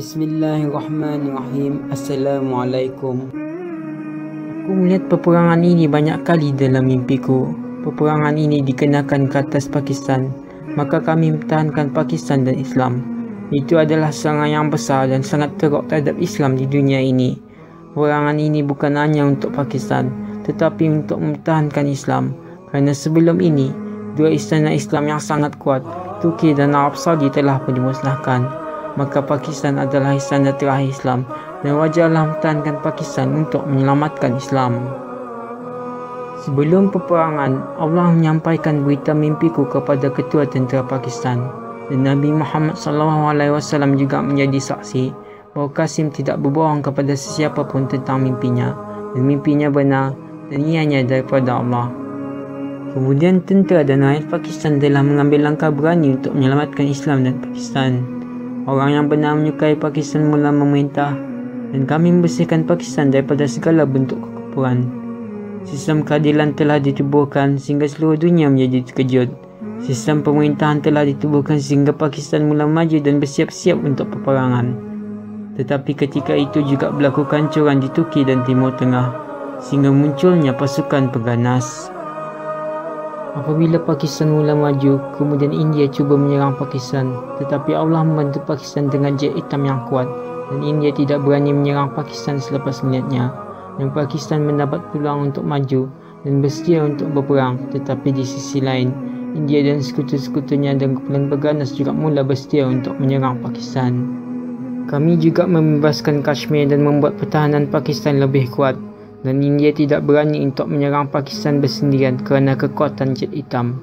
Bismillahirrahmanirrahim. Assalamualaikum. Aku melihat peperangan ini banyak kali dalam mimpiku. Peperangan ini dikenakan ke atas Pakistan. Maka kami mempertahankan Pakistan dan Islam. Itu adalah serangan yang besar dan sangat teruk terhadap Islam di dunia ini. Peperangan ini bukan hanya untuk Pakistan, tetapi untuk mempertahankan Islam. Kerana sebelum ini, dua istana Islam yang sangat kuat, Turki dan Arab Saudi telah dimusnahkan maka Pakistan adalah istana terakhir Islam dan wajarlah mempertahankan Pakistan untuk menyelamatkan Islam. Sebelum peperangan, Allah menyampaikan berita mimpiku kepada ketua tentera Pakistan dan Nabi Muhammad SAW juga menjadi saksi bahawa Qasim tidak berbohong kepada sesiapa pun tentang mimpinya dan mimpinya benar dan ianya daripada Allah. Kemudian tentera dan rakyat Pakistan telah mengambil langkah berani untuk menyelamatkan Islam dan Pakistan. Orang yang benar menyukai Pakistan mula memerintah dan kami membersihkan Pakistan daripada segala bentuk kekufuran. Sistem keadilan telah ditubuhkan sehingga seluruh dunia menjadi terkejut. Sistem pemerintahan telah ditubuhkan sehingga Pakistan mula maju dan bersiap-siap untuk peperangan. Tetapi ketika itu juga berlaku kancuran di Turki dan Timur Tengah sehingga munculnya pasukan pengganas. Apabila Pakistan mula maju, kemudian India cuba menyerang Pakistan. Tetapi Allah membantu Pakistan dengan jet hitam yang kuat dan India tidak berani menyerang Pakistan selepas melihatnya. Dan Pakistan mendapat peluang untuk maju dan bersedia untuk berperang. Tetapi di sisi lain, India dan sekutu-sekutunya dan kumpulan berganas juga mula bersedia untuk menyerang Pakistan. Kami juga membebaskan Kashmir dan membuat pertahanan Pakistan lebih kuat dan India tidak berani untuk menyerang Pakistan bersendirian kerana kekuatan jet hitam.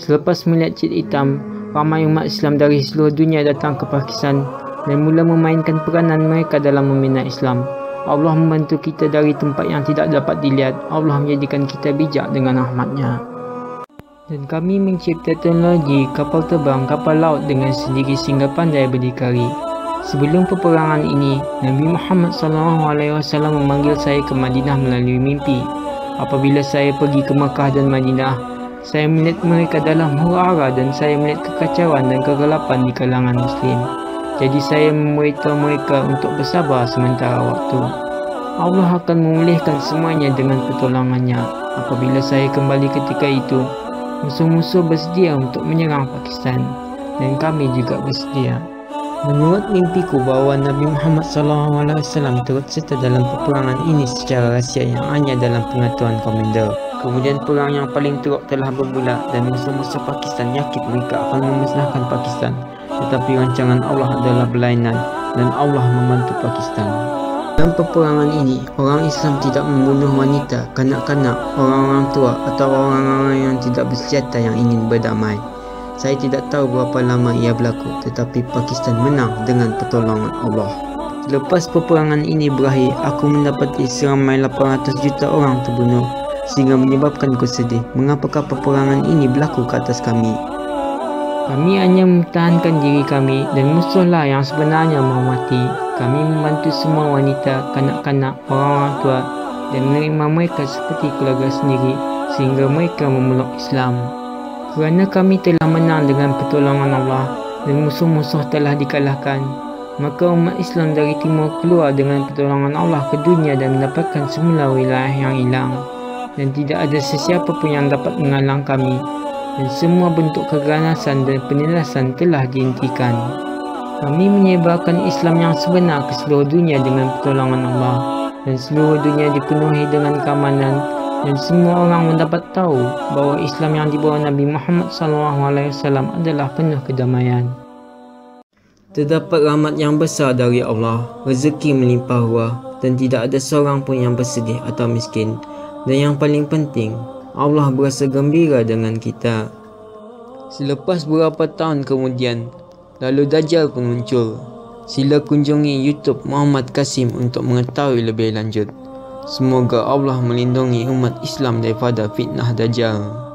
Selepas melihat jet hitam, ramai umat Islam dari seluruh dunia datang ke Pakistan dan mula memainkan peranan mereka dalam membina Islam. Allah membantu kita dari tempat yang tidak dapat dilihat. Allah menjadikan kita bijak dengan rahmatnya. Dan kami mencipta teknologi kapal terbang, kapal laut dengan sendiri sehingga pandai berdikari. Sebelum peperangan ini, Nabi Muhammad SAW memanggil saya ke Madinah melalui mimpi. Apabila saya pergi ke Mekah dan Madinah, saya melihat mereka dalam huru-hara dan saya melihat kekacauan dan kegelapan di kalangan Muslim. Jadi saya memberitahu mereka untuk bersabar sementara waktu. Allah akan memulihkan semuanya dengan pertolongannya. Apabila saya kembali ketika itu, musuh-musuh bersedia untuk menyerang Pakistan dan kami juga bersedia. Menurut mimpiku bahawa Nabi Muhammad SAW turut serta dalam peperangan ini secara rahsia yang hanya dalam pengetahuan komander. Kemudian perang yang paling teruk telah bermula dan musuh-musuh Pakistan yakin mereka akan memusnahkan Pakistan. Tetapi rancangan Allah adalah berlainan dan Allah membantu Pakistan. Dalam peperangan ini, orang Islam tidak membunuh wanita, kanak-kanak, orang-orang tua atau orang-orang yang tidak bersenjata yang ingin berdamai. Saya tidak tahu berapa lama ia berlaku tetapi Pakistan menang dengan pertolongan Allah. Lepas peperangan ini berakhir, aku mendapati seramai 800 juta orang terbunuh sehingga menyebabkan ku sedih. Mengapakah peperangan ini berlaku ke atas kami? Kami hanya mempertahankan diri kami dan musuhlah yang sebenarnya mahu mati. Kami membantu semua wanita, kanak-kanak, orang-orang tua dan menerima mereka seperti keluarga sendiri sehingga mereka memeluk Islam kerana kami telah menang dengan pertolongan Allah dan musuh-musuh telah dikalahkan maka umat Islam dari timur keluar dengan pertolongan Allah ke dunia dan mendapatkan semula wilayah yang hilang. Dan tidak ada sesiapa pun yang dapat menghalang kami dan semua bentuk keganasan dan penindasan telah dihentikan. Kami menyebarkan Islam yang sebenar ke seluruh dunia dengan pertolongan Allah dan seluruh dunia dipenuhi dengan keamanan dan semua orang mendapat tahu bahawa Islam yang dibawa Nabi Muhammad SAW adalah penuh kedamaian. Terdapat rahmat yang besar dari Allah, rezeki melimpah ruah dan tidak ada seorang pun yang bersedih atau miskin. Dan yang paling penting, Allah berasa gembira dengan kita. Selepas beberapa tahun kemudian, lalu Dajjal pun muncul. Sila kunjungi YouTube Muhammad Kasim untuk mengetahui lebih lanjut. Semoga Allah melindungi umat Islam daripada fitnah Dajjal.